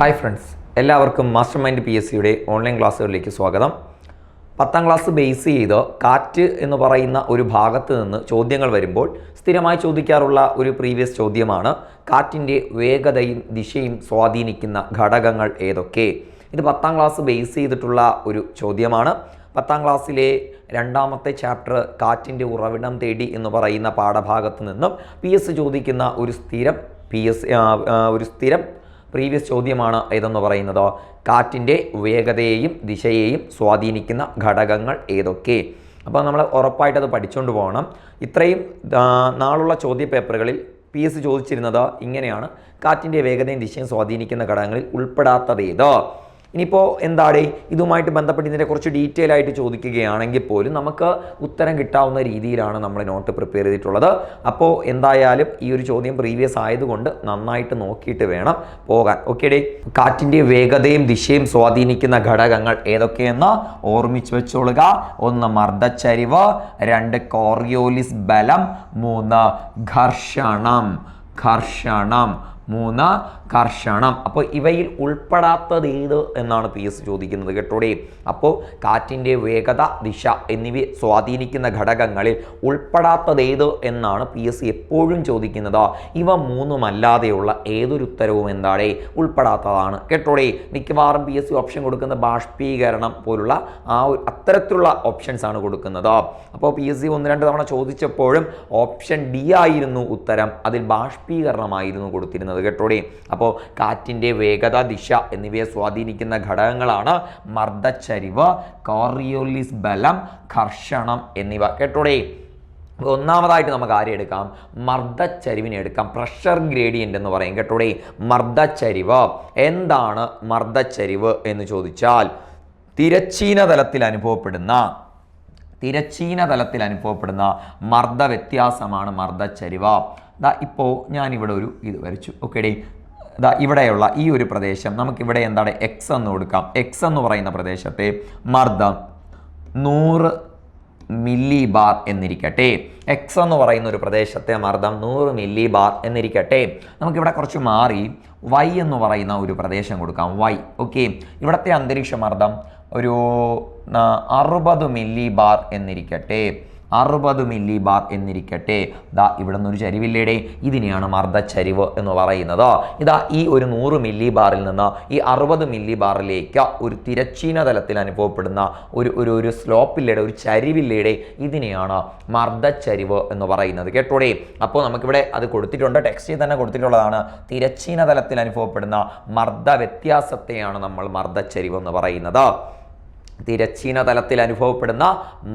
Hi friends എല്ലാവർക്കും master mind P S സിയുടെ online ക്ലാസ്സുകളിലേക്ക് സ്വാഗതം. പത്താം ക്ലാസ് ബേസ് ചെയ്ത് കാറ്റ് എന്ന് പറയുന്ന ഒരു ഭാഗത്ത് നിന്ന് ചോദ്യങ്ങൾ വരുമ്പോൾ സ്ഥിരമായി ചോദിക്കാറുള്ള ഒരു പ്രീവിയസ് ചോദ്യമാണ് കാറ്റിന്റെ വേഗതയും ദിശയും സ്വാധീനിക്കുന്ന ഘടകങ്ങൾ ഏതൊക്കെ? ഇത് പത്താം ക്ലാസ് ബേസ് ചെയ്തിട്ടുള്ള ഒരു ചോദ്യമാണ്. പത്താം ക്ലാസ്സിലെ രണ്ടാമത്തെ ചാപ്റ്റർ കാറ്റിന്റെ ഉറവിടം തേടി എന്ന് പറയുന്ന പാഠഭാഗത്ത് നിന്നും പി എസ് ചോദിക്കുന്ന ഒരു സ്ഥിരം പി എസ് ഒരു സ്ഥിരം പ്രീവിയസ് ചോദ്യമാണ് ഇതെന്ന് പറയുന്നത്? കാറ്റിന്റെ വേഗതയെയും ദിശയെയും സ്വാധീനിക്കുന്ന ഘടകങ്ങൾ ഏതൊക്കെ? അപ്പോൾ നമ്മൾ ഉറപ്പായിട്ട് അത് പഠിച്ചുകൊണ്ട് പോകണം. ഇത്രയും നാളുള്ള ചോദ്യ പേപ്പറുകളിൽ പി എസ് ചോദിച്ചിരുന്നത് ഇങ്ങനെയാണ്. കാറ്റിന്റെ വേഗതയും ദിശയും സ്വാധീനിക്കുന്ന ഘടകങ്ങളിൽ ഉൾപ്പെടാത്തതേത് ഇനിയിപ്പോൾ എന്താണ് ഇതുമായിട്ട് ബന്ധപ്പെട്ട് ഇതിന്റെ കുറച്ച് ഡീറ്റെയിൽ ആയിട്ട് ചോദിക്കുകയാണെങ്കിൽ പോലും നമുക്ക് ഉത്തരം കിട്ടാവുന്ന രീതിയിലാണ് നമ്മൾ നോട്ട് പ്രിപ്പയർ ചെയ്തിട്ടുള്ളത്. അപ്പോൾ എന്തായാലും ഈ ഒരു ചോദ്യം പ്രീവിയസ് ആയതുകൊണ്ട് നന്നായിട്ട് നോക്കിയിട്ട് വേണം പോകാൻ. ഓക്കെ ഡേ കാറ്റിന്റെ വേഗതയും ദിശയും സ്വാധീനിക്കുന്ന ഘടകങ്ങൾ ഏതൊക്കെയെന്ന് ഓർമ്മിച്ച് വെച്ചോളുക. ഒന്ന് മർദ്ദച്ചരിവ് രണ്ട് കോറിയോലിസ് ബലം മൂന്ന് ഘർഷണം. ഘർഷണം. മൂന്ന് കർഷണം അപ്പോൾ ഇവയിൽ ഉൾപ്പെടാത്തത് ഏത് എന്നാണ് പി എസ് ചോദിക്കുന്നത് കേട്ടോടെ. അപ്പോൾ കാറ്റിന്റെ വേഗത ദിശ എന്നിവയെ സ്വാധീനിക്കുന്ന ഘടകങ്ങളിൽ ഉൾപ്പെടാത്തത് ഏത് എന്നാണ് പി എസ് എപ്പോഴും ചോദിക്കുന്നത്. ഇവ മൂന്നുമല്ലാതെയുള്ള ഏതൊരു ഉത്തരവും എന്താണ്? ഉൾപ്പെടാത്തതാണ്. കേട്ടോടെ മിക്കവാറും പി എസ് സി ഓപ്ഷൻ കൊടുക്കുന്ന ബാഷ്പീകരണം പോലുള്ള ആ ഒരു അത്തരത്തിലുള്ള ഓപ്ഷൻസ് ആണ് കൊടുക്കുന്നത്. അപ്പോൾ പി എസ് സി ഒന്ന് രണ്ട് തവണ ചോദിച്ചപ്പോഴും ഓപ്ഷൻ ഡി ആയിരുന്നു ഉത്തരം. അതിൽ ബാഷ്പീകരണമായിരുന്നു കൊടുത്തിരുന്നത്. കേട്ടോടെ. അപ്പോൾ കാറ്റിന്റെ വേഗത ദിശ എന്നിവയെ സ്വാധീനിക്കുന്ന ഘടകങ്ങളാണ് മർദ്ദച്ചരിവ് കോറിയോലിസ് ബലം ഘർഷണം എന്നിവ. കേട്ടോടെ? ഒന്നാമതായിട്ട് നമുക്ക് ആരെ എടുക്കാം? മർദ്ദച്ചരിവിനെ എടുക്കാം. പ്രഷർ ഗ്രേഡിയന്റ് എന്ന് പറയും. കേട്ടോടെ? മർദ്ദച്ചരിവ്. എന്താണ് മർദ്ദച്ചരിവ് എന്ന് ചോദിച്ചാൽ തിരച്ചീന തലത്തിൽ അനുഭവപ്പെടുന്ന തിരച്ചീന തലത്തിൽ അനുഭവപ്പെടുന്ന മർദ്ദ വ്യത്യാസമാണ് മർദ്ദച്ചരിവ്. ദാ ഇപ്പോൾ ഞാനിവിടെ ഒരു ഇത് വരച്ചു. ഓക്കെ ഡേ ദാ ഇവിടെയുള്ള ഈ ഒരു പ്രദേശം നമുക്കിവിടെ എന്താണ്? എക്സ് എന്ന് കൊടുക്കാം. എക്സ് എന്ന് പറയുന്ന പ്രദേശത്തെ മർദ്ദം നൂറ് മില്ലി ബാർ എന്നിരിക്കട്ടെ. എക്സ് എന്ന് പറയുന്ന ഒരു പ്രദേശത്തെ മർദ്ദം നൂറ് മില്ലി ബാർ എന്നിരിക്കട്ടെ. നമുക്കിവിടെ കുറച്ച് മാറി വൈ എന്ന് പറയുന്ന ഒരു പ്രദേശം കൊടുക്കാം. വൈ ഓക്കെ ഇവിടുത്തെ അന്തരീക്ഷ മർദ്ദം ഒരു അറുപത് മില്ലി ബാർ എന്നിരിക്കട്ടെ. അറുപത് മില്ലി ബാർ എന്നിരിക്കട്ടെ. ഇതാ ഇവിടെ നിന്നൊരു ചരിവില്ലേടെ. ഇതിനെയാണ് മർദ്ദച്ചരിവ് എന്ന് പറയുന്നത്. ഇതാ ഈ ഒരു നൂറ് മില്ലി ബാറിൽ നിന്ന് ഈ അറുപത് മില്ലി ബാറിലേക്ക് ഒരു തിരച്ചീന തലത്തിൽ അനുഭവപ്പെടുന്ന ഒരു ഒരു ഒരു സ്ലോപ്പില്ലേടെ ഒരു ചരിവില്ലേടെ ഇതിനെയാണ് മർദ്ദച്ചരിവ് എന്ന് പറയുന്നത്. കേട്ടോടെ? അപ്പോൾ നമുക്കിവിടെ അത് കൊടുത്തിട്ടുണ്ട്. ടെക്സ്റ്റിൽ തന്നെ കൊടുത്തിട്ടുള്ളതാണ്. തിരച്ചീന തലത്തിൽ അനുഭവപ്പെടുന്ന മർദ്ദ വ്യത്യാസത്തെയാണ് നമ്മൾ മർദ്ദച്ചരിവ് എന്ന് പറയുന്നത്. തിരച്ചീന തലത്തിൽ അനുഭവപ്പെടുന്ന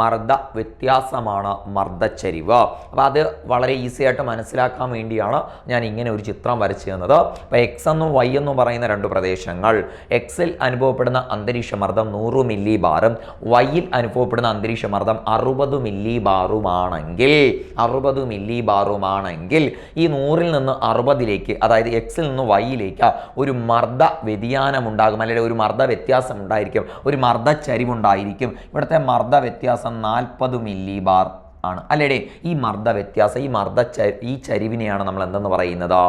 മർദ്ദ വ്യത്യാസമാണ് മർദ്ദച്ചരിവ്. അപ്പോൾ അത് വളരെ ഈസി ആയിട്ട് മനസ്സിലാക്കാൻ വേണ്ടിയാണ് ഞാൻ ഇങ്ങനെ ഒരു ചിത്രം വരച്ചു തന്നത് അപ്പോൾ എക്സ് എന്നും വൈ എന്നും പറയുന്ന രണ്ട് പ്രദേശങ്ങൾ. എക്സിൽ അനുഭവപ്പെടുന്ന അന്തരീക്ഷ മർദ്ദം നൂറ് മില്ലി ബാറും വൈയിൽ അനുഭവപ്പെടുന്ന അന്തരീക്ഷ മർദ്ദം അറുപത് മില്ലി ബാറുമാണെങ്കിൽ അറുപത് മില്ലി ബാറുമാണെങ്കിൽ ഈ നൂറിൽ നിന്ന് അറുപതിലേക്ക് അതായത് എക്സിൽ നിന്ന് വൈയിലേക്ക് ഒരു മർദ്ദ വ്യതിയാനം ഉണ്ടാകും. അല്ലെങ്കിൽ ഒരു മർദ്ദ വ്യത്യാസം ഉണ്ടായിരിക്കും. ഒരു മർദ്ദ ചരിവുണ്ടായിരിക്കും. ഇവിടുത്തെ മർദ്ദ വ്യത്യാസം നാൽപ്പത് മില്ലി ബാർ ആണ്. അല്ലേടെ ഈ മർദ്ദ വ്യത്യാസം ഈ മർദ്ദ ഈ ചരിവിനെയാണ് നമ്മൾ എന്തെന്ന് പറയുന്നത്?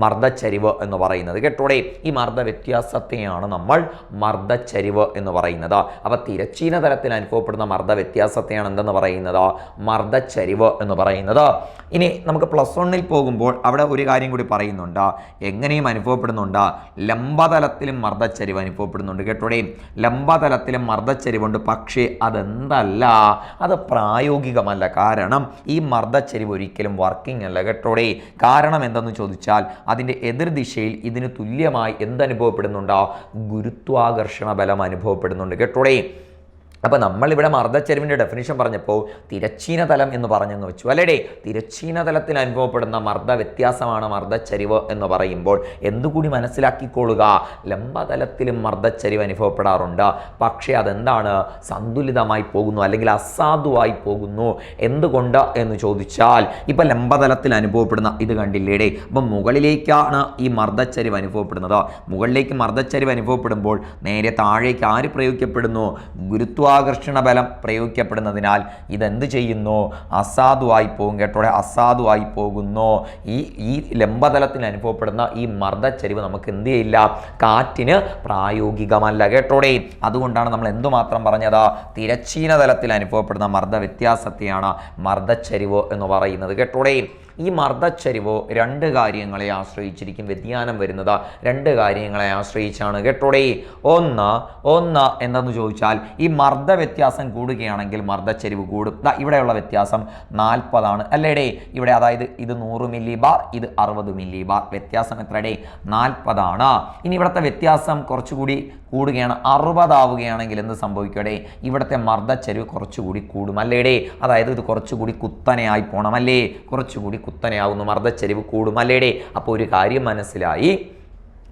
മർദ്ദച്ചരിവ് എന്ന് പറയുന്നത്. കേട്ടോടെ? ഈ മർദ്ദ വ്യത്യാസത്തെയാണ് നമ്മൾ മർദ്ദച്ചരിവ് എന്ന് പറയുന്നത്. അപ്പോൾ തിരച്ചീന തലത്തിൽ അനുഭവപ്പെടുന്ന മർദ്ദ വ്യത്യാസത്തെയാണ് എന്തെന്ന് പറയുന്നത്? മർദ്ദച്ചരിവ് എന്ന് പറയുന്നത്. ഇനി നമുക്ക് പ്ലസ് വണ്ണിൽ പോകുമ്പോൾ അവിടെ ഒരു കാര്യം കൂടി പറയുന്നുണ്ട്. എങ്ങനെയും അനുഭവപ്പെടുന്നുണ്ട്. ലംബതലത്തിലും മർദ്ദച്ചരിവ് അനുഭവപ്പെടുന്നുണ്ട്. കേട്ടോടെ? ലംബതലത്തിലും മർദ്ദച്ചരിവുണ്ട് പക്ഷേ അതെന്തല്ല? അത് പ്രായോഗികമല്ല. കാരണം ഈ മർദ്ദച്ചരിവ് ഒരിക്കലും വർക്കിംഗ് അല്ല. കേട്ടോടെ? കാരണം എന്തെന്ന് ചോദിച്ചാൽ അതിന്റെ എതിർദിശയിൽ ഇതിന് തുല്യമായി എന്തനുഭവപ്പെടുന്നുണ്ടോ ഗുരുത്വാകർഷണ ബലം അനുഭവപ്പെടുന്നുണ്ട്. കേട്ടോടെ അപ്പോൾ നമ്മളിവിടെ മർദ്ദച്ചെരുവിന്റെ ഡെഫിനിഷൻ പറഞ്ഞപ്പോൾ തിരച്ചീന തലം എന്ന് പറഞ്ഞെന്ന് വെച്ചു. അല്ലേടേ തിരച്ചീന തലത്തിൽ അനുഭവപ്പെടുന്ന മർദ്ദ വ്യത്യാസമാണ് മർദ്ദച്ചരിവ് എന്ന് പറയുമ്പോൾ എന്തുകൂടി മനസ്സിലാക്കിക്കൊള്ളുക? ലംബതലത്തിലും മർദ്ദച്ചരിവ് അനുഭവപ്പെടാറുണ്ട്. പക്ഷേ അതെന്താണ്? സന്തുലിതമായി പോകുന്നു അല്ലെങ്കിൽ അസാധുവായി പോകുന്നു. എന്തുകൊണ്ട് എന്ന് ചോദിച്ചാൽ ഇപ്പം ലംബതലത്തിൽ അനുഭവപ്പെടുന്ന ഇത് കണ്ടില്ലേടേ അപ്പം മുകളിലേക്കാണ് ഈ മർദ്ദച്ചരിവ് അനുഭവപ്പെടുന്നത്. മുകളിലേക്ക് മർദ്ദച്ചരിവ് അനുഭവപ്പെടുമ്പോൾ നേരെ താഴേക്ക് ആര് പ്രയോഗിക്കപ്പെടുന്നു? ഗുരുത്വ ഗുരുത്വാകർഷണ ബലം പ്രയോഗിക്കപ്പെടുന്നതിനാൽ ഇതെന്ത് ചെയ്യുന്നു? അസാധുവായി പോകും കേട്ടോടെ അസാധുവായി പോകുന്നു. ഈ ഈ ലംബതലത്തിന് അനുഭവപ്പെടുന്ന ഈ മർദ്ദച്ചരിവ് നമുക്ക് എന്ത് ചെയ്യില്ല? കാറ്റിന് പ്രായോഗികമല്ല കേട്ടോടെ. അതുകൊണ്ടാണ് നമ്മൾ എന്തുമാത്രം പറഞ്ഞത്? തിരച്ചീന തലത്തിൽ അനുഭവപ്പെടുന്ന മർദ്ദ വ്യത്യാസത്തെയാണ് മർദ്ദച്ചരിവ് എന്ന് പറയുന്നത് കേട്ടോടെ. ഈ മർദ്ദച്ചരിവ് രണ്ട് കാര്യങ്ങളെ ആശ്രയിച്ചിരിക്കും. വ്യതിയാനം വരുന്നത് രണ്ട് കാര്യങ്ങളെ ആശ്രയിച്ചാണ്. കേട്ടോടെ? ഒന്ന് ഒന്ന് എന്തെന്ന് ചോദിച്ചാൽ ഈ മർദ്ദ വ്യത്യാസം കൂടുകയാണെങ്കിൽ മർദ്ദച്ചരിവ് കൂടും. ഇവിടെയുള്ള വ്യത്യാസം നാൽപ്പതാണ്. അല്ലേടേ? ഇവിടെ അതായത് ഇത് നൂറ് മില്ലി ബാർ ഇത് അറുപത് മില്ലി ബാർ. വ്യത്യാസം എത്രയുടെ നാൽപ്പതാണ്. ഇനി ഇവിടുത്തെ വ്യത്യാസം കുറച്ചുകൂടി കൂടുകയാണ്. അറുപതാവുകയാണെങ്കിൽ എന്ത് സംഭവിക്കടേ ഇവിടുത്തെ മർദ്ദച്ചരിവ് കുറച്ചുകൂടി കൂടും. അല്ലേടേ? അതായത് ഇത് കുറച്ചുകൂടി കുത്തനെയായി പോകണം അല്ലേ? കുറച്ചുകൂടി കുത്തനെയാവുന്നു മർദ്ദച്ചരിവ് കൂടും. അല്ലേടേ അപ്പോൾ ഒരു കാര്യം മനസ്സിലായി.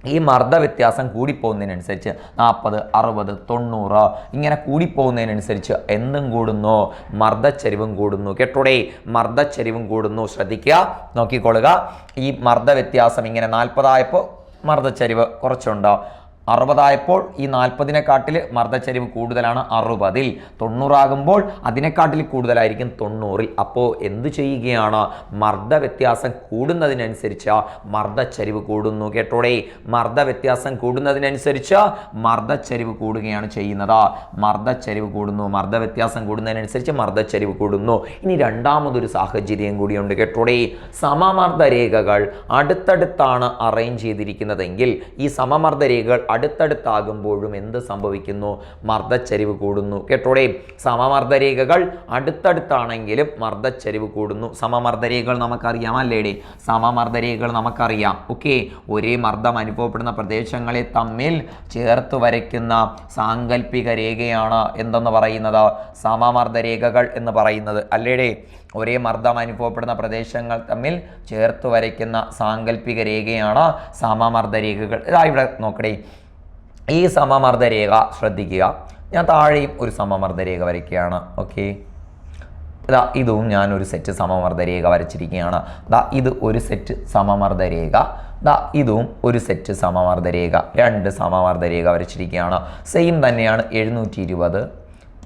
ഈ മർദ്ദ വ്യത്യാസം കൂടിപ്പോകുന്നതിനനുസരിച്ച് നാൽപ്പത് അറുപത് തൊണ്ണൂറ് ഇങ്ങനെ കൂടിപ്പോകുന്നതിനനുസരിച്ച് എന്തും കൂടുന്നു? മർദ്ദച്ചരിവും കൂടുന്നു. കേട്ടോടേ മർദ്ദച്ചരിവും കൂടുന്നു. ശ്രദ്ധിക്കുക നോക്കിക്കൊള്ളുക. ഈ മർദ്ദ വ്യത്യാസം ഇങ്ങനെ നാൽപ്പതായപ്പോൾ മർദ്ദച്ചരിവ് കുറച്ചുണ്ടോ? അറുപതായപ്പോൾ ഈ നാൽപ്പതിനെക്കാട്ടിൽ മർദ്ദച്ചരിവ് കൂടുതലാണ് അറുപതിൽ. തൊണ്ണൂറാകുമ്പോൾ അതിനെക്കാട്ടിൽ കൂടുതലായിരിക്കും തൊണ്ണൂറിൽ. അപ്പോൾ എന്ത് ചെയ്യുകയാണ്? മർദ്ദ വ്യത്യാസം കൂടുന്നതിനനുസരിച്ച് മർദ്ദച്ചരിവ് കൂടുന്നു കേട്ടോടെ. മർദ്ദ വ്യത്യാസം കൂടുന്നതിനനുസരിച്ച് മർദ്ദച്ചരിവ് കൂടുകയാണ് ചെയ്യുന്നത്. മർദ്ദച്ചരിവ് കൂടുന്നു മർദ്ദ വ്യത്യാസം കൂടുന്നതിനനുസരിച്ച് മർദ്ദച്ചരിവ് കൂടുന്നു. ഇനി രണ്ടാമതൊരു സാഹചര്യം കൂടിയുണ്ട് കേട്ടോടെ. സമമർദ്ദ രേഖകൾ അടുത്തടുത്താണ് അറേഞ്ച് ചെയ്തിരിക്കുന്നതെങ്കിൽ ഈ സമമർദ്ദ രേഖകൾ അടുത്തടുത്താകുമ്പോഴും എന്ത് സംഭവിക്കുന്നു? മർദ്ദച്ചരിവ് കൂടുന്നു. കേട്ടോടെ സമമർദ്ദരേഖകൾ അടുത്തടുത്താണെങ്കിലും മർദ്ദച്ചരിവ് കൂടുന്നു. സമമർദ്ദരേഖകൾ നമുക്കറിയാം അല്ലേടെ? സമമർദ്ദരേഖകൾ നമുക്കറിയാം. ഓക്കെ ഒരേ മർദ്ദം അനുഭവപ്പെടുന്ന പ്രദേശങ്ങളെ തമ്മിൽ ചേർത്ത് വരയ്ക്കുന്ന സാങ്കല്പിക രേഖയാണ് എന്തെന്ന് പറയുന്നത്? സമമർദ്ദരേഖകൾ എന്ന് പറയുന്നത്. അല്ലേടെ ഒരേ മർദ്ദം അനുഭവപ്പെടുന്ന പ്രദേശങ്ങൾ തമ്മിൽ ചേർത്ത് വരയ്ക്കുന്ന സാങ്കല്പിക രേഖയാണ് സമമർദ്ദരേഖകൾ. ഇതാ ഇവിടെ നോക്കടേ. ഈ സമമർദ്ദ രേഖ ശ്രദ്ധിക്കുക. ഞാൻ താഴെയും ഒരു സമമർദ്ദ രേഖ വരയ്ക്കുകയാണ്. ഓക്കെ ഇതാ ഇതും ഞാൻ ഒരു സെറ്റ് സമമർദ്ദ രേഖ വരച്ചിരിക്കുകയാണ്. ദാ ഇത് ഒരു സെറ്റ് സമമർദ്ദ രേഖ. ദാ ഇതും ഒരു സെറ്റ് സമമർദ്ദ രേഖ. രണ്ട് സമമർദ്ദ രേഖ വരച്ചിരിക്കുകയാണ്. സെയിം തന്നെയാണ് എഴുന്നൂറ്റി ഇരുപത്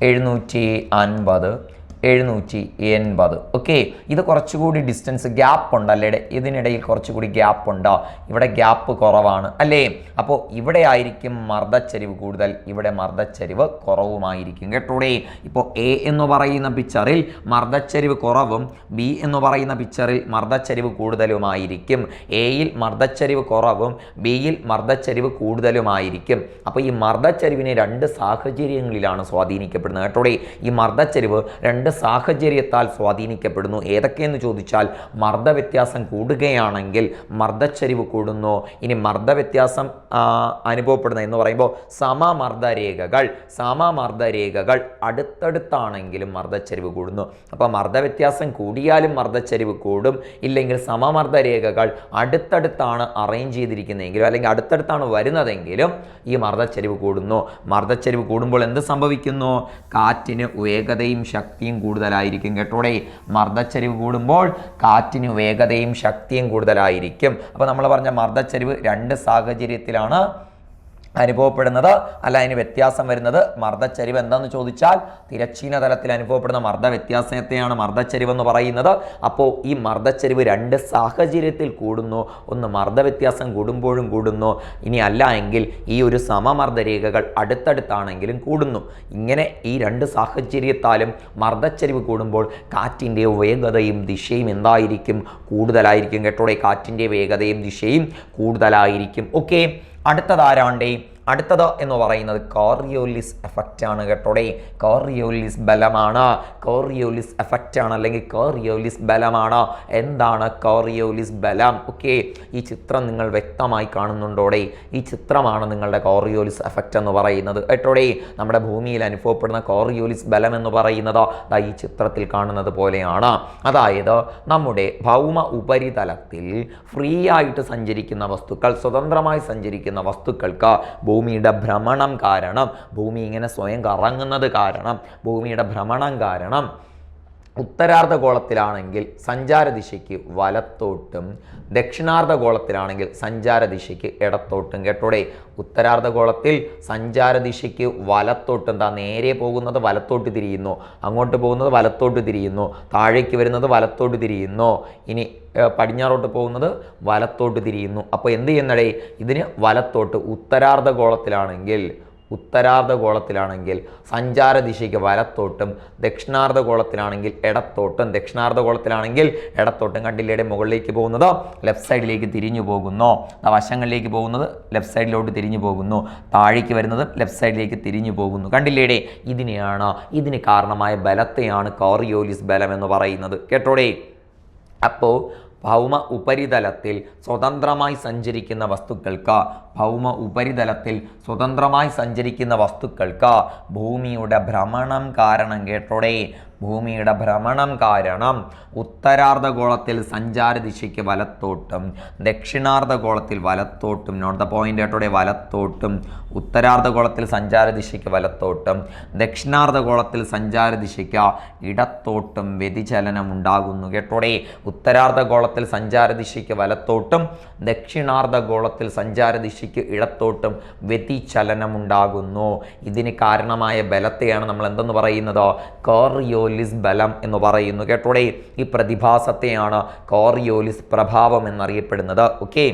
എഴുന്നൂറ്റി അൻപത് എഴുന്നൂറ്റി എൺപത് ഓക്കെ ഇത് കുറച്ചുകൂടി ഡിസ്റ്റൻസ് ഗ്യാപ്പ് ഉണ്ട് അല്ലേ? ഇതിനിടയിൽ കുറച്ചുകൂടി ഗ്യാപ്പ് ഉണ്ട്? ഇവിടെ ഗ്യാപ്പ് കുറവാണ് അല്ലേ? അപ്പോൾ ഇവിടെ ആയിരിക്കും മർദ്ദച്ചരിവ് കൂടുതൽ ഇവിടെ മർദ്ദച്ചരിവ് കുറവുമായിരിക്കും കേട്ടോടെ ഇപ്പോൾ എ എന്ന് പറയുന്ന പിക്ചറിൽ മർദ്ദച്ചരിവ് കുറവും ബി എന്ന് പറയുന്ന പിക്ചറിൽ മർദ്ദച്ചരിവ് കൂടുതലുമായിരിക്കും. എയിൽ മർദ്ദച്ചരിവ് കുറവും ബിയിൽ മർദ്ദച്ചരിവ് കൂടുതലുമായിരിക്കും. അപ്പോൾ ഈ മർദ്ദച്ചരിവിനെ രണ്ട് സാഹചര്യങ്ങളിലാണ് സ്വാധീനിക്കപ്പെടുന്നത് കേട്ടോടെ ഈ മർദ്ദച്ചരിവ് രണ്ട് സാഹചര്യത്താൽ സ്വാധീനിക്കപ്പെടുന്നു. ഏതൊക്കെയെന്ന് ചോദിച്ചാൽ മർദ്ദവ്യത്യാസം കൂടുകയാണെങ്കിൽ മർദ്ദച്ചരിവ് കൂടുന്നു. ഇനി മർദ്ദവ്യത്യാസം അനുഭവപ്പെടുന്ന എന്ന് പറയുമ്പോൾ സമമർദ്ദരേഖകൾ സമമർദ്ദരേഖകൾ സമമർദ്ദ രേഖകൾ അടുത്തടുത്താണെങ്കിലും മർദ്ദച്ചരിവ് കൂടുന്നു. അപ്പോൾ മർദ്ദവ്യത്യാസം കൂടിയാലും മർദ്ദച്ചരിവ് കൂടും. ഇല്ലെങ്കിൽ സമമർദ്ദരേഖകൾ അടുത്തടുത്താണ് അറേഞ്ച് ചെയ്തിരിക്കുന്നതെങ്കിലും അല്ലെങ്കിൽ അടുത്തടുത്താണ് വരുന്നതെങ്കിലും ഈ മർദ്ദച്ചരിവ് കൂടുന്നു. മർദ്ദച്ചരിവ് കൂടുമ്പോൾ എന്ത് സംഭവിക്കുന്നു? കാറ്റിന് വേഗതയും ശക്തിയും കൂടുതലായിരിക്കും കേട്ടോടെ മർദ്ദച്ചരിവ് കൂടുമ്പോൾ കാറ്റിന് വേഗതയും ശക്തിയും കൂടുതലായിരിക്കും. അപ്പോൾ നമ്മൾ പറഞ്ഞ മർദ്ദച്ചരിവ് രണ്ട് സാഹചര്യത്തിലാണ്. അനുഭവപ്പെടുന്നത്? അല്ല അതിന് വ്യത്യാസം വരുന്നത് മർദ്ദച്ചരിവ് എന്താണെന്ന് ചോദിച്ചാൽ തിരശ്ചീന തലത്തിൽ അനുഭവപ്പെടുന്ന മർദ്ദ വ്യത്യാസത്തെയാണ് മർദ്ദച്ചരിവ് എന്ന് പറയുന്നത്. അപ്പോൾ ഈ മർദ്ദച്ചരിവ് രണ്ട് സാഹചര്യത്തിൽ കൂടുന്നു. ഒന്ന് മർദ്ദ വ്യത്യാസം കൂടുമ്പോഴും കൂടുന്നു. ഇനി അല്ല എങ്കിൽ ഈ ഒരു സമമർദ്ദ രേഖകൾ അടുത്തടുത്താണെങ്കിലും കൂടുന്നു. ഇങ്ങനെ ഈ രണ്ട് സാഹചര്യത്താലും മർദ്ദച്ചരിവ് കൂടുമ്പോൾ കാറ്റിന്റെ വേഗതയും ദിശയും എന്തായിരിക്കും? കൂടുതലായിരിക്കും കേട്ടോടെ കാറ്റിന്റെ വേഗതയും ദിശയും കൂടുതലായിരിക്കും. ഓക്കെ. അടുത്തതാരാണ്ടേ അടുത്തത് എന്ന് പറയുന്നത് കോറിയോലിസ് എഫക്റ്റ് ആണ് കേട്ടോടെ. കോറിയോലിസ് ബലമാണ്. കോറിയോലിസ് എഫക്റ്റ് ആണ് അല്ലെങ്കിൽ കോറിയോലിസ് ബലമാണ്. എന്താണ് കോറിയോലിസ് ബലം? ഓക്കെ ഈ ചിത്രം നിങ്ങൾ വ്യക്തമായി കാണുന്നുണ്ടോടെ? ഈ ചിത്രമാണ് നിങ്ങളുടെ കോറിയോലിസ് എഫക്റ്റ് എന്ന് പറയുന്നത് കേട്ടോടെ. നമ്മുടെ ഭൂമിയിൽ അനുഭവപ്പെടുന്ന കോറിയോലിസ് ബലം എന്ന് പറയുന്നത് ദാ ഈ ചിത്രത്തിൽ കാണുന്നത് പോലെയാണ്. അതായത് നമ്മുടെ ഭൗമ ഉപരിതലത്തിൽ ഫ്രീ ആയിട്ട് സഞ്ചരിക്കുന്ന വസ്തുക്കൾ സ്വതന്ത്രമായി സഞ്ചരിക്കുന്ന വസ്തുക്കൾക്ക് ഭൂമിയുടെ ഭ്രമണം കാരണം. ഭൂമി ഇങ്ങനെ സ്വയം കറങ്ങുന്നത് കാരണം. ഭൂമിയുടെ ഭ്രമണം കാരണം. ഉത്തരാർദ്ധഗോളത്തിലാണെങ്കിൽ സഞ്ചാര ദിശയ്ക്ക് വലത്തോട്ടും ദക്ഷിണാർദ്ധഗോളത്തിലാണെങ്കിൽ സഞ്ചാര ദിശയ്ക്ക് ഇടത്തോട്ടും കേട്ടോടെ. ഉത്തരാർദ്ധഗോളത്തിൽ സഞ്ചാര ദിശയ്ക്ക് വലത്തോട്ടും എന്താ നേരെ പോകുന്നത്? വലത്തോട്ട് തിരിയുന്നു. അങ്ങോട്ട് പോകുന്നത് വലത്തോട്ട് തിരിയുന്നു. താഴേക്ക് വരുന്നത് വലത്തോട്ട് തിരിയുന്നു. ഇനി പടിഞ്ഞാറോട്ട് പോകുന്നത് വലത്തോട്ട് തിരിയുന്നു. അപ്പോൾ എന്ത് ചെയ്യുന്നടേ? ഇതിന് വലത്തോട്ട് ഉത്തരാർദ്ധഗോളത്തിലാണെങ്കിൽ ഉത്തരാർദ്ധഗോളത്തിലാണെങ്കിൽ സഞ്ചാര ദിശയ്ക്ക് വലത്തോട്ടും ദക്ഷിണാർദ്ധഗോളത്തിലാണെങ്കിൽ ഇടത്തോട്ടും ദക്ഷിണാർദ്ധഗോളത്തിലാണെങ്കിൽ ഇടത്തോട്ടും. കണ്ടില്ലയുടെ മുകളിലേക്ക് പോകുന്നത്? ലെഫ്റ്റ് സൈഡിലേക്ക് തിരിഞ്ഞു പോകുന്നു. വശങ്ങളിലേക്ക് പോകുന്നത് ലെഫ്റ്റ് സൈഡിലോട്ട് തിരിഞ്ഞു പോകുന്നു. താഴേക്ക് വരുന്നത് ലെഫ്റ്റ് സൈഡിലേക്ക് തിരിഞ്ഞു പോകുന്നു. കണ്ടില്ലേടെ ഇതിനെയാണ് ഇതിന് കാരണമായ ബലത്തെയാണ് കോറിയോലിസ് ബലം എന്ന് പറയുന്നത്. കേട്ടോടെ? അപ്പോൾ ഭൗമ ഉപരിതലത്തിൽ സ്വതന്ത്രമായി സഞ്ചരിക്കുന്ന വസ്തുക്കൾക്ക് ഭൗമ ഉപരിതലത്തിൽ സ്വതന്ത്രമായി സഞ്ചരിക്കുന്ന വസ്തുക്കൾക്ക് ഭൂമിയുടെ ഭ്രമണം കാരണം കേട്ടോടെ. ഭൂമിയുടെ ഭ്രമണം കാരണം ഉത്തരാർദ്ധഗോളത്തിൽ സഞ്ചാര ദിശയ്ക്ക് വലത്തോട്ടും ദക്ഷിണാർദ്ധഗോളത്തിൽ വലത്തോട്ടും നോട്ട് ദ പോയിന്റ് കേട്ടോടെ വലത്തോട്ടും ഉത്തരാർദ്ധഗോളത്തിൽ സഞ്ചാര ദിശയ്ക്ക് വലത്തോട്ടും ദക്ഷിണാർദ്ധഗോളത്തിൽ സഞ്ചാര ദിശയ്ക്ക് ഇടത്തോട്ടും വ്യതിചലനം ഉണ്ടാകുന്നു കേട്ടോടെ. ഉത്തരാർദ്ധഗോളത്തിൽ സഞ്ചാര ദിശയ്ക്ക് വലത്തോട്ടും ദക്ഷിണാർദ്ധഗോളത്തിൽ സഞ്ചാര ദിശയ്ക്ക് ഇടത്തോട്ടും വ്യതിചലനമുണ്ടാകുന്നു. ഇതിന് കാരണമായ ബലത്തെയാണ് നമ്മൾ എന്തെന്ന് പറയുന്നത്? കോറിയോലിസ് ബലം എന്ന് പറയുന്നു. കേട്ടോടെ? ഈ പ്രതിഭാസത്തെയാണ് കോറിയോലിസ് പ്രഭാവം എന്നറിയപ്പെടുന്നത്. ഓക്കെ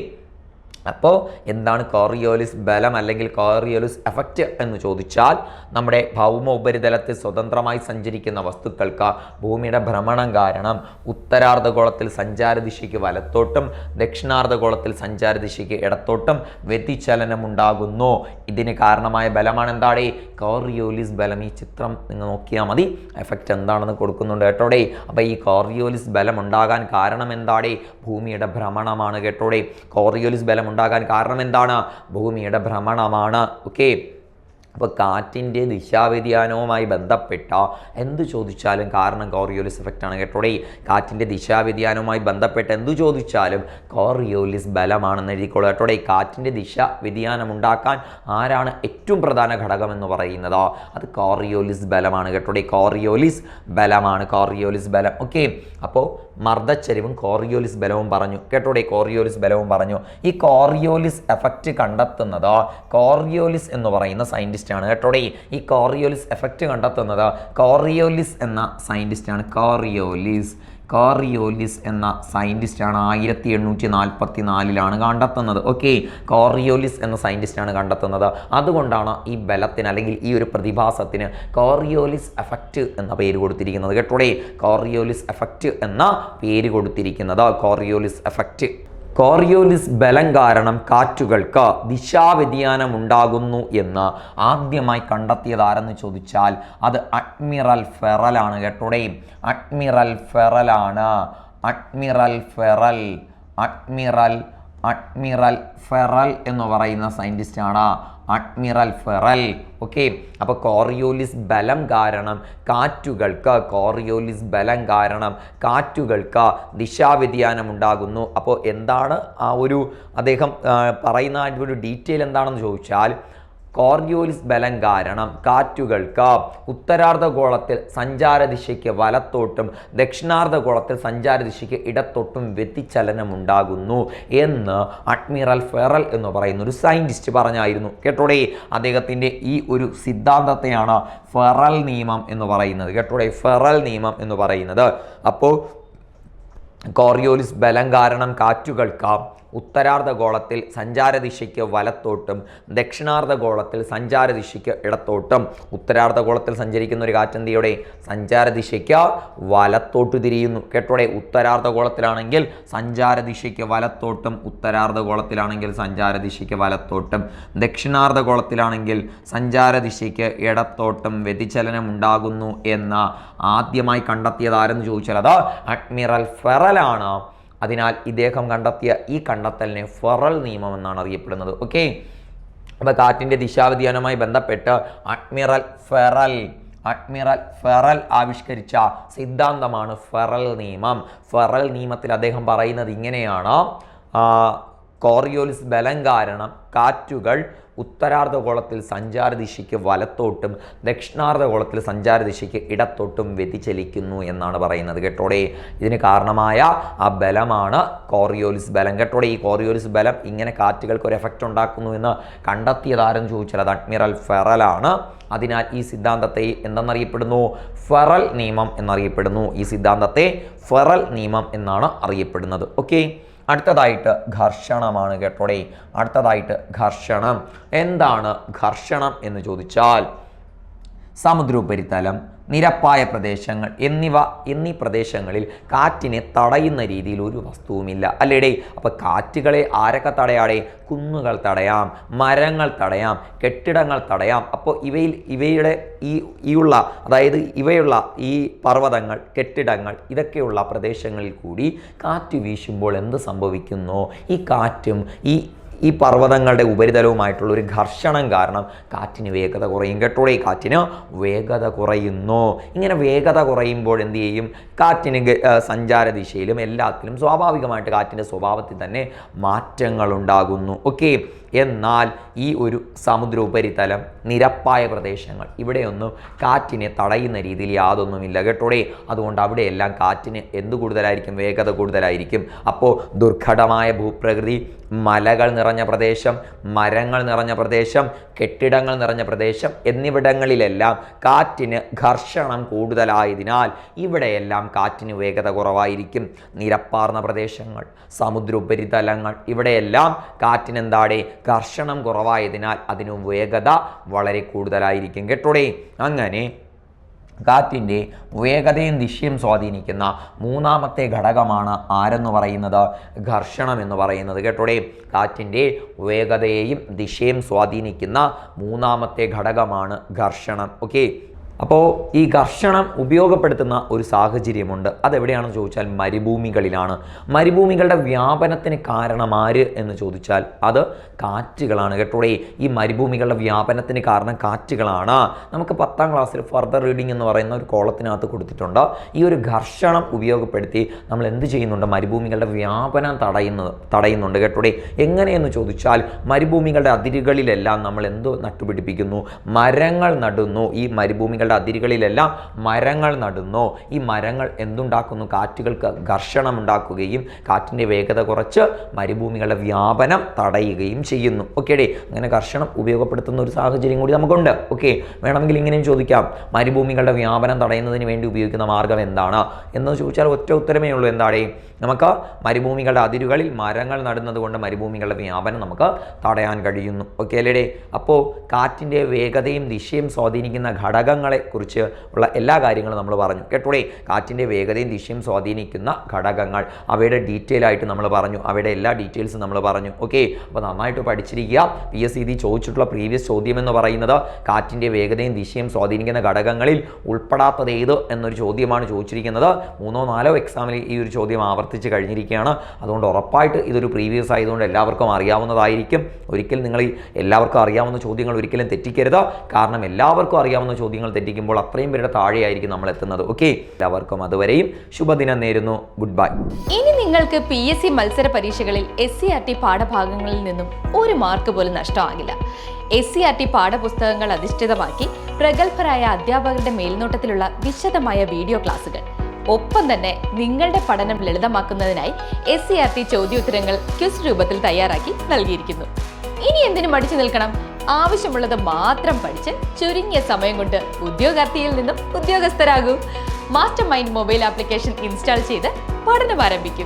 അപ്പോൾ എന്താണ് കോറിയോലിസ് ബലം അല്ലെങ്കിൽ കോറിയോലിസ് എഫക്റ്റ് എന്ന് ചോദിച്ചാൽ നമ്മുടെ ഭൗമ ഉപരിതലത്തിൽ സ്വതന്ത്രമായി സഞ്ചരിക്കുന്ന വസ്തുക്കൾക്ക് ഭൂമിയുടെ ഭ്രമണം കാരണം ഉത്തരാർദ്ധഗോളത്തിൽ സഞ്ചാര ദിശയ്ക്ക് വലത്തോട്ടും ദക്ഷിണാർദ്ധഗോളത്തിൽ സഞ്ചാര ദിശയ്ക്ക് ഇടത്തോട്ടും വ്യതിചലനം ഉണ്ടാകുന്നു. ഇതിന് കാരണമായ ബലമാണ് എന്താണ്? കോറിയോലിസ് ബലം. ഈ ചിത്രം നിങ്ങൾ നോക്കിയാൽ മതി. എഫക്റ്റ് എന്താണെന്ന് കൊടുക്കുന്നുണ്ട് കേട്ടോടെ അപ്പോൾ ഈ കോറിയോലിസ് ബലം ഉണ്ടാകാൻ കാരണം എന്താണ്? ഭൂമിയുടെ ഭ്രമണമാണ് കേട്ടോടെ കോറിയോലിസ് ബലം ഉണ്ടാകാൻ കാരണം എന്താണ്? ഭൂമിയുടെ ഭ്രമണമാണ്. ഓക്കെ അപ്പോൾ കാറ്റിന്റെ ദിശാവ്യതിയാനവുമായി ബന്ധപ്പെട്ട എന്ത് ചോദിച്ചാലും കാരണം കോറിയോലിസ് എഫക്റ്റ് ആണ് കേട്ടോടെ കാറ്റിന്റെ ദിശാവ്യതിയാനവുമായി ബന്ധപ്പെട്ട് എന്തു ചോദിച്ചാലും കോറിയോലിസ് ബലമാണെന്ന് എഴുതിക്കോളൂ കേട്ടോടെ കാറ്റിന്റെ ദിശ വ്യതിയാനം ഉണ്ടാക്കാൻ ആരാണ് ഏറ്റവും പ്രധാന ഘടകം എന്ന് പറയുന്നത്? അത് കോറിയോലിസ് ബലമാണ് കേട്ടോടെ കോറിയോലിസ് ബലമാണ്. കോറിയോലിസ് ബലം. ഓക്കെ അപ്പോൾ മർദ്ദച്ചരിവും കോറിയോലിസ് ബലവും പറഞ്ഞു. കേട്ടോടെ കോറിയോലിസ് ബലവും പറഞ്ഞു. ഈ കോറിയോലിസ് എഫക്റ്റ് കണ്ടെത്തുന്നത് കോറിയോലിസ് എന്ന് പറയുന്ന സയന്റിസ്റ്റാണ് കേട്ടോടെ ഈ കോറിയോലിസ് എഫക്റ്റ് കണ്ടെത്തുന്നത് കോറിയോലിസ് എന്ന സയന്റിസ്റ്റാണ് കോറിയോലിസ്. കോറിയോലിസ് എന്ന സയന്റിസ്റ്റാണ് ആയിരത്തി എണ്ണൂറ്റി നാൽപ്പത്തി നാലിലാണ് കണ്ടെത്തുന്നത്. ഓക്കെ കോറിയോലിസ് എന്ന സയന്റിസ്റ്റാണ് കണ്ടെത്തുന്നത്. അതുകൊണ്ടാണ് ഈ ബലത്തിന് അല്ലെങ്കിൽ ഈ ഒരു പ്രതിഭാസത്തിന് കോറിയോലിസ് എഫക്റ്റ് എന്ന പേര് കൊടുത്തിരിക്കുന്നത്. കേട്ടോടെ? കോറിയോലിസ് എഫക്റ്റ് എന്ന പേര് കൊടുത്തിരിക്കുന്നത്. കോറിയോലിസ് എഫക്റ്റ് കോറിയോലിസ് ബലം കാരണം കാറ്റുകൾക്ക് ദിശാവ്യതിയാനം ഉണ്ടാകുന്നു എന്ന് ആദ്യമായി കണ്ടെത്തിയത് ആരെന്ന് ചോദിച്ചാൽ അത് അഡ്മിറൽ ഫെറലാണ് കേട്ടോടെ admiral ഫെറലാണ്. Admiral ferrel. Admiral admiral ferrel എന്ന് പറയുന്ന സയന്റിസ്റ്റാണ് അഡ്മിറൽ ഫെറൽ. ഓക്കെ. അപ്പോൾ കോറിയോലിസ് ബലം കാരണം കാറ്റുകൾക്ക് കോറിയോലിസ് ബലം കാരണം കാറ്റുകൾക്ക് ദിശാവ്യതിയാനം ഉണ്ടാകുന്നു. അപ്പോൾ എന്താണ് ആ ഒരു അദ്ദേഹം പറയുന്ന ഒരു ഡീറ്റെയിൽ എന്താണെന്ന് ചോദിച്ചാൽ കോർയോലിസ് ബലം കാരണം കാറ്റുകൾക്ക് ഉത്തരാർദ്ധഗോളത്തിൽ സഞ്ചാരദിശയ്ക്ക് വലത്തോട്ടും ദക്ഷിണാർദ്ധഗോളത്തിൽ സഞ്ചാരദിശയ്ക്ക് ഇടത്തോട്ടും വ്യതിചലനം ഉണ്ടാകുന്നു എന്ന് അഡ്മിറൽ ഫെറൽ എന്ന് പറയുന്ന ഒരു സയന്റിസ്റ്റ് പറഞ്ഞായിരുന്നു. കേട്ടോടെ? അദ്ദേഹത്തിന്റെ ഈ ഒരു സിദ്ധാന്തത്തെയാണ് ഫെറൽ നിയമം എന്ന് പറയുന്നത്. കേട്ടോടെ? ഫെറൽ നിയമം എന്ന് പറയുന്നത്. അപ്പോൾ കോറിയോലിസ് ബലം കാരണം കാറ്റുകൾക്ക് ഉത്തരാർദ്ധഗോളത്തിൽ സഞ്ചാരദിശയ്ക്ക് വലത്തോട്ടും ദക്ഷിണാർദ്ധഗോളത്തിൽ സഞ്ചാരദിശയ്ക്ക് ഇടത്തോട്ടും. ഉത്തരാർദ്ധഗോളത്തിൽ സഞ്ചരിക്കുന്ന ഒരു കാറ്റന്തിയുടെ സഞ്ചാരദിശയ്ക്ക് വലത്തോട്ട് തിരിയുന്നു. കേട്ടോടെ? ഉത്തരാർദ്ധഗോളത്തിലാണെങ്കിൽ സഞ്ചാരദിശയ്ക്ക് വലത്തോട്ടും ഉത്തരാർദ്ധഗോളത്തിലാണെങ്കിൽ സഞ്ചാരദിശയ്ക്ക് വലത്തോട്ടും. ദക്ഷിണാർദ്ധഗോളത്തിലാണെങ്കിൽ സഞ്ചാരദിശയ്ക്ക് ഇടത്തോട്ടും വ്യതിചലനം ഉണ്ടാകുന്നു എന്ന് ആദ്യമായി കണ്ടെത്തിയത് ആരെന്ന് ചോദിച്ചാൽ അത് അഡ്മിറൽ ഫെറലാണ്. അതിനാൽ ഇദ്ദേഹം കണ്ടെത്തിയ ഈ കണ്ടെത്തലിനെ ഫെറൽ നിയമം എന്നാണ് അറിയപ്പെടുന്നത്. ഓക്കെ അപ്പോൾ കാറ്റിന്റെ ദിശാവ്യതിയാനവുമായി ബന്ധപ്പെട്ട് അഡ്മിറൽ ഫെറൽ അഡ്മിറൽ ഫെറൽ ആവിഷ്കരിച്ച സിദ്ധാന്തമാണ് ഫെറൽ നിയമം. ഫെറൽ നിയമത്തിൽ അദ്ദേഹം പറയുന്നത് ഇങ്ങനെയാണ്. കോറിയോലിസ് ബലം കാരണം കാറ്റുകൾ ഉത്തരാർദ്ധഗോളത്തിൽ സഞ്ചാര ദിശയ്ക്ക് വലത്തോട്ടും ദക്ഷിണാർദ്ധഗോളത്തിൽ സഞ്ചാര ദിശയ്ക്ക് ഇടത്തോട്ടും വ്യതിചലിക്കുന്നു എന്നാണ് പറയുന്നത്. കേട്ടോടെ ഇതിന് കാരണമായ ആ ബലമാണ് കോറിയോലിസ് ബലം. കേട്ടോടെ ഈ കോറിയോലിസ് ബലം ഇങ്ങനെ കാറ്റുകൾക്ക് ഒരു എഫക്റ്റ് ഉണ്ടാക്കുന്നു എന്ന് കണ്ടെത്തിയതാരെന്ന് ചോദിച്ചാൽ അത് അഡ്മിറൽ ഫെറലാണ് അതിനാൽ ഈ സിദ്ധാന്തത്തെ എന്തെന്നറിയപ്പെടുന്നു? ഫെറൽ നിയമം എന്നറിയപ്പെടുന്നു. ഈ സിദ്ധാന്തത്തെ ഫെറൽ നിയമം എന്നാണ് അറിയപ്പെടുന്നത്. ഓക്കെ? അടുത്തതായിട്ട് ഘർഷണമാണ് കേട്ടോടെ. അടുത്തതായിട്ട് ഘർഷണം. എന്താണ് ഘർഷണം എന്ന് ചോദിച്ചാൽ സമുദ്രോപരിതലം നിരപ്പായ പ്രദേശങ്ങൾ എന്നിവ എന്നീ പ്രദേശങ്ങളിൽ കാറ്റിനെ തടയുന്ന രീതിയിൽ ഒരു വസ്തുവുമില്ല. അല്ലേടേ അപ്പോൾ കാറ്റുകളെ ആരൊക്കെ തടയാടെ? കുന്നുകൾ തടയാം മരങ്ങൾ തടയാം കെട്ടിടങ്ങൾ തടയാം. അപ്പോൾ ഇവയിൽ ഇവയുടെ ഈ ഈയുള്ള അതായത് ഇവയുള്ള ഈ പർവതങ്ങൾ കെട്ടിടങ്ങൾ ഇതൊക്കെയുള്ള പ്രദേശങ്ങളിൽ കൂടി കാറ്റ് വീശുമ്പോൾ എന്ത് സംഭവിക്കുന്നു? ഈ കാറ്റും ഈ ഈ പർവതങ്ങളുടെ ഉപരിതലവുമായിട്ടുള്ള ഒരു ഘർഷണം കാരണം കാറ്റിന് വേഗത കുറയും കേട്ടോടെ കാറ്റിന് വേഗത കുറയുന്നു. ഇങ്ങനെ വേഗത കുറയുമ്പോൾ എന്ത് ചെയ്യും? കാറ്റിന് സഞ്ചാര ദിശയിലും എല്ലാത്തിലും സ്വാഭാവികമായിട്ട് കാറ്റിന്റെ സ്വഭാവത്തിൽ തന്നെ മാറ്റങ്ങൾ ഉണ്ടാകുന്നു. ഓക്കെ? എന്നാൽ ഈ ഒരു സമുദ്ര ഉപരിതലം നിരപ്പായ പ്രദേശങ്ങൾ ഇവിടെയൊന്നും കാറ്റിനെ തടയുന്ന രീതിയിൽ യാതൊന്നുമില്ല കേട്ടോടെ അതുകൊണ്ട് അവിടെയെല്ലാം കാറ്റിന് എന്ത് കൂടുതലായിരിക്കും? വേഗത കൂടുതലായിരിക്കും. അപ്പോൾ ദുർഘടമായ ഭൂപ്രകൃതി മലകൾ നിറഞ്ഞ പ്രദേശം മരങ്ങൾ നിറഞ്ഞ പ്രദേശം കെട്ടിടങ്ങൾ നിറഞ്ഞ പ്രദേശം എന്നിവിടങ്ങളിലെല്ലാം കാറ്റിന് ഘർഷണം കൂടുതലായതിനാൽ ഇവിടെയെല്ലാം കാറ്റിന് വേഗത കുറവായിരിക്കും. നിരപ്പാർന്ന പ്രദേശങ്ങൾ സമുദ്ര ഉപരിതലങ്ങൾ ഇവിടെയെല്ലാം കാറ്റിനെന്താടെ? ഘർഷണം കുറവായതിനാൽ അതിന് വേഗത വളരെ കൂടുതലായിരിക്കും. കേട്ടോടെ? അങ്ങനെ കാറ്റിന്റെ വേഗതയും ദിശയും സ്വാധീനിക്കുന്ന മൂന്നാമത്തെ ഘടകമാണ് ആരെന്ന് പറയുന്നത്? ഘർഷണം എന്ന് പറയുന്നത് കേട്ടോടെ. കാറ്റിന്റെ വേഗതയെയും ദിശയും സ്വാധീനിക്കുന്ന മൂന്നാമത്തെ ഘടകമാണ് ഘർഷണം. ഓക്കെ. അപ്പോൾ ഈ ഘർഷണം ഉപയോഗപ്പെടുത്തുന്ന ഒരു സാഹചര്യമുണ്ട്. അതെവിടെയാണെന്ന് ചോദിച്ചാൽ മരുഭൂമികളിലാണ്. മരുഭൂമികളുടെ വ്യാപനത്തിന് കാരണം ആര് എന്ന് ചോദിച്ചാൽ അത് കാറ്റുകളാണ് കേട്ടോടെ. ഈ മരുഭൂമികളുടെ വ്യാപനത്തിന് കാരണം കാറ്റുകളാണ്. നമുക്ക് പത്താം ക്ലാസ്സിൽ ഫർദർ റീഡിംഗ് എന്ന് പറയുന്ന ഒരു കോളത്തിനകത്ത് കൊടുത്തിട്ടുണ്ട്. ഈ ഒരു ഘർഷണം ഉപയോഗപ്പെടുത്തി നമ്മൾ എന്ത് ചെയ്യുന്നുണ്ട്? മരുഭൂമികളുടെ വ്യാപനം തടയുന്നു തടയുന്നുണ്ട് കേട്ടോടെ. എങ്ങനെയെന്ന് ചോദിച്ചാൽ മരുഭൂമികളുടെ അതിരുകളിലെല്ലാം നമ്മൾ എന്തോ നട്ടുപിടിപ്പിക്കുന്നു? മരങ്ങൾ നടുന്നു. ഈ മരുഭൂമികളുടെ അതിരുകളിലെല്ലാം മരങ്ങൾ നടുന്നു. ഈ മരങ്ങൾ എന്തുണ്ടാക്കുന്നു? കാറ്റുകൾക്ക് ഘർഷണം ഉണ്ടാക്കുകയും കാറ്റിന്റെ വേഗത കുറച്ച് മരുഭൂമികളുടെ വ്യാപനം തടയുകയും ചെയ്യുന്നു. ഓക്കെ ഡേ അങ്ങനെ ഘർഷണം ഉപയോഗപ്പെടുത്തുന്ന ഒരു സാഹചര്യം കൂടി നമുക്കുണ്ട്. ഓക്കെ വേണമെങ്കിൽ ഇങ്ങനെയും ചോദിക്കാം. മരുഭൂമികളുടെ വ്യാപനം തടയുന്നതിന് വേണ്ടി ഉപയോഗിക്കുന്ന മാർഗം എന്താണ്? എന്ന് ചോദിച്ചാൽ ഒറ്റ ഉത്തരമേ ഉള്ളൂ. എന്താടേ? നമുക്ക് മരുഭൂമികളുടെ അതിരുകളിൽ മരങ്ങൾ നടുന്നത് കൊണ്ട് മരുഭൂമികളുടെ വ്യാപനം നമുക്ക് തടയാൻ കഴിയുന്നു. ഓക്കെ അല്ലേ അപ്പോൾ കാറ്റിന്റെ വേഗതയും ദിശയും സ്വാധീനിക്കുന്ന ഘടകങ്ങളെ കുറിച്ച് ഉള്ള എല്ലാ കാര്യങ്ങളും നമ്മൾ പറഞ്ഞു. കേട്ടോടെ? കാറ്റിന്റെ വേഗതയും ദിശയും സ്വാധീനിക്കുന്ന ഘടകങ്ങൾ. അവയുടെ ഡീറ്റെയിൽ ആയിട്ട് നമ്മൾ പറഞ്ഞു. അവയുടെ എല്ലാ ഡീറ്റെയിൽസും നമ്മൾ പറഞ്ഞു. ഓക്കെ അപ്പോൾ നന്നായിട്ട് പഠിച്ചിരിക്കുക. പി എസ് സി ഡി ചോദിച്ചിട്ടുള്ള പ്രീവിയസ് ചോദ്യം എന്ന് പറയുന്നത് കാറ്റിന്റെ വേഗതയും ദിശയും സ്വാധീനിക്കുന്ന ഘടകങ്ങളിൽ ഉൾപ്പെടാത്തത് ഏത് എന്നൊരു ചോദ്യമാണ് ചോദിച്ചിരിക്കുന്നത്. മൂന്നോ നാലോ എക്സാമിൽ ഈ ഒരു ചോദ്യം ആവർത്തിച്ച് കഴിഞ്ഞിരിക്കുകയാണ്. അതുകൊണ്ട് ഉറപ്പായിട്ട് ഇതൊരു പ്രീവിയസ് ആയതുകൊണ്ട് എല്ലാവർക്കും അറിയാവുന്നതായിരിക്കും. ഒരിക്കലും നിങ്ങൾ ഈ എല്ലാവർക്കും അറിയാവുന്ന ചോദ്യങ്ങൾ ഒരിക്കലും തെറ്റിക്കരുത്. കാരണം എല്ലാവർക്കും അറിയാവുന്ന ചോദ്യങ്ങൾ തെറ്റിക്കുമ്പോൾ അത്രയും പേരുടെ താഴെയായിരിക്കും നമ്മൾ എത്തുന്നത്. ഓക്കെ എല്ലാവർക്കും അതുവരെയും ശുഭദിനം നേരുന്നു. ഗുഡ് ബൈ ഇനി നിങ്ങൾക്ക് പി എസ് സി മത്സര പരീക്ഷകളിൽ എസ് സി ആർ ടി പാഠഭാഗങ്ങളിൽ നിന്നും ഒരു മാർക്ക് പോലും നഷ്ടമാകില്ല. എസ് സി ആർ ടി പാഠപുസ്തകങ്ങൾ അധിഷ്ഠിതമാക്കി പ്രഗത്ഭരായ അധ്യാപകരുടെ മേൽനോട്ടത്തിലുള്ള വിശദമായ വീഡിയോ ക്ലാസുകൾ ഒപ്പം തന്നെ നിങ്ങളുടെ പഠനം ലളിതമാക്കുന്നതിനായി എസ് സി ആർ ടി ചോദ്യോത്തരങ്ങൾ ക്വിസ് രൂപത്തിൽ തയ്യാറാക്കി നൽകിയിരിക്കുന്നു. ഇനി എന്തിനു മടിച്ചു നിൽക്കണം. ആവശ്യമുള്ളത് മാത്രം പഠിച്ച് ചുരുങ്ങിയ സമയം കൊണ്ട് ഉദ്യോഗാർത്ഥിയിൽ നിന്നും ഉദ്യോഗസ്ഥരാകൂ. Master mind mobile application install ചെയ്ത് പഠനം ആരംഭിക്കൂ.